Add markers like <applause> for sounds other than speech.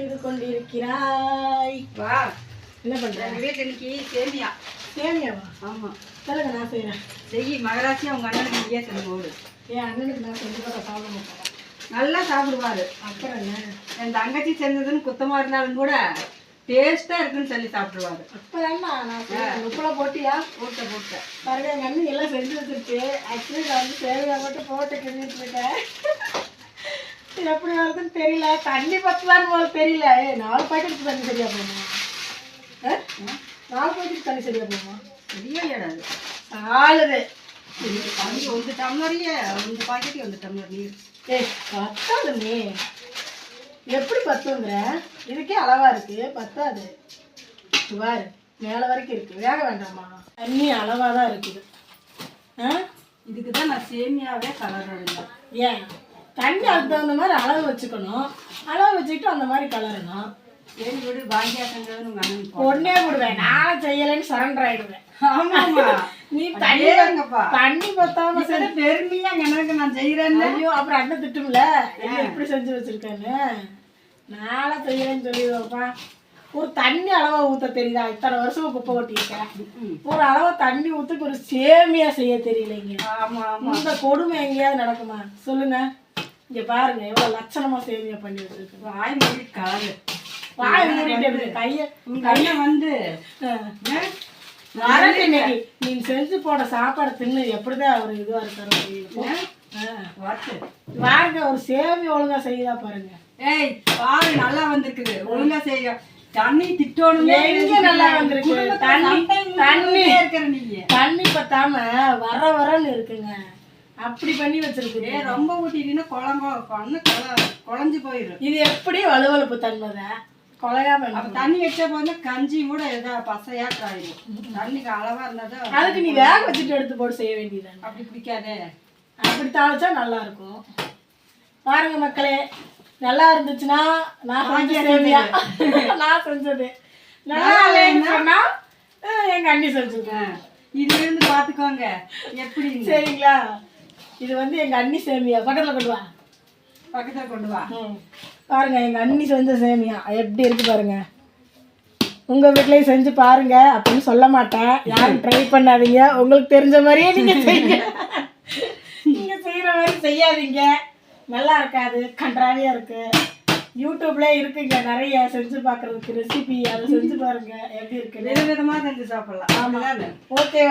செய்து கொண்டிருக்கிறாய். வா. என்ன பண்ற? எங்கள் வீட்டில் இன்னைக்கு சேமியா. சேமியாவா? ஆமாம் சொல்லுங்க நான் செய்கிறேன் செய் மகராசி அவங்க அண்ணனுக்கு நீயே செஞ்சு போடு. என் அண்ணனுக்கு நான் செஞ்சு கூட சாப்பிட மாட்டேன் நல்லா சாப்பிடுவாரு. அப்புறம் என்ன? என் தங்கச்சி செஞ்சதுன்னு குத்தமாக இருந்தாலும் கூட டேஸ்ட்டாக இருக்குன்னு சொல்லி சாப்பிடுவாரு. அப்பதான் நான் செய்றேன். உப்புல போட்டியா? போட்ட போட்ட. பாருங்க எங்க அண்ணன் எல்லாம் செஞ்சு வச்சிருச்சு. ஆக்சுவலி நான் வந்து சேவையா மட்டும் போட்டு கிண்டிட்டு இருக்கேன். பாட்டில் எப்படி வருதுன்னு தெரியல. தண்ணி பத்தலான்னு போல தெரியல. ஏ நாலு பாக்கெட் தண்ணி சரியா போகுமா? நாலு பாக்கெட் தண்ணி சரியா போகுமா? சரியா ஏடாது ஆளுது. தண்ணி ஒன்று டம்ளரையே ஒன்று பாக்கெட்டு ஒன்று டம்ளர் நீர் ஏ பத்தாது நீ எப்படி பத்துங்கிற? இதுக்கே அளவா இருக்கு. பத்தாது. பாரு மேலே வரைக்கும் இருக்கு. வேக வேண்டாமா? தண்ணி அளவாக தான் இருக்குது. ஆ? இதுக்கு தான் நான் சேமியாவே கலர் ஏன்? தண்ணி அதுக்கு தகுந்த மாதிரி அளவு வச்சுக்கணும். அளவு வச்சுக்கிட்டு அந்த மாதிரி கலரணும். ஒன்னே விடுவேன். நானும் செய்யலைன்னு சரண்டர் ஆயிடுவேன். நீ தண்ணி. தண்ணி பத்தாம சரி பெருமையா அண்ணனுக்கு நான் செய்யறேன்னு ஐயோ அப்புறம் அண்ணன் திட்டும்ல? இப்படி செஞ்சு வச்சிருக்கேன்னு? நாளா செய்யறேன்னு சொல்லிடுவாப்பா ஒரு தண்ணி அளவா ஊத்த தெரியுதா? இத்தனை வருஷமா குப்பை கொட்டியிருக்கேன் ஒரு அளவா தண்ணி ஊத்துக்கு ஒரு சேமியா செய்ய தெரியலைங்க. ஆமா ஆமா இந்த கொடுமை எங்கேயாவது நடக்குமா? சொல்லுங்க. இங்க பாருங்க எவ்வளவு லட்சணமா சேமியா பண்ணி வச்சிருக்கு வாய் மூடி கலரு வாய மூடிட்டு கைய அண்ணன் வந்து இன்னைக்கு நீ செஞ்சு போட சாப்பாடு தின்னு எப்படிதான் அவர் இதுவா இருக்காரோ. பாருங்க ஒரு சேமி ஒழுங்கா செய்யுதா பாருங்க. ஏய் பாரு நல்லா வந்திருக்குது. ஒழுங்கா செய்ய. தண்ணி திட்டோணுமே நல்லா வந்திருக்கு? தண்ணி தண்ணி இருக்கிற நீங்க தண்ணி பத்தாம வர வரன்னு இருக்குங்க. அப்படி பண்ணி வச்சிருக்கு ஏ ரொம்ப ஊட்டிட்டீங்கன்னா குழம்பு பண்ணு குழஞ்சு போயிடும் இது எப்படி வலுவலுப்பு தன்மைதான்? கொலையாம அப்ப இருக்கும். தண்ணி வச்ச போது கஞ்சி கூட ஏதோ பசையாட்டு ஆயிடும் தண்ணிக்கு அளவா இருந்தாதான் அதுக்கு நீ வேக வச்சுட்டு எடுத்து போட்டு செய்ய வேண்டியதுதானே. அப்படி பிடிக்காதே. அப்படி தாளிச்சா நல்லா இருக்கும் பாருங்க மக்களே நல்லா இருந்துச்சுன்னா நான் செஞ்ச சேமியா <laughs> நான் செஞ்சது. நல்லா இல்லைன்னு சொன்னா எங்க அண்ணி செஞ்சுருக்கேன் இதுல இருந்து பாத்துக்கோங்க. எப்படி சரிங்களா? இது வந்து எங்க அண்ணி சேமியா பக்கத்துல கொண்டு வா. பக்கத்துல கொண்டு வா. ம். பாருங்க எங்க அண்ணி செஞ்ச சேமியா. எப்படி இருக்கு பாருங்க. உங்க வீட்லயும் செஞ்சு பாருங்க அப்படின்னு சொல்ல மாட்டேன். யாரும் ட்ரை பண்ணாதீங்க. உங்களுக்கு தெரிஞ்ச மாதிரியே நீங்க செய்யுங்க. <laughs> நீங்க செய்யற மாதிரி செய்யாதீங்க. நல்லா இருக்காது. கன்றாவியா இருக்கு. யூடியூப்ல இருக்குங்க. நிறைய செஞ்சு பார்க்கறதுக்கு ரெசிபி அதை செஞ்சு பாருங்க. எப்படி இருக்குன்னு. வித விதமா செஞ்சு சாப்பிடலாம். ஆமா. ஓகே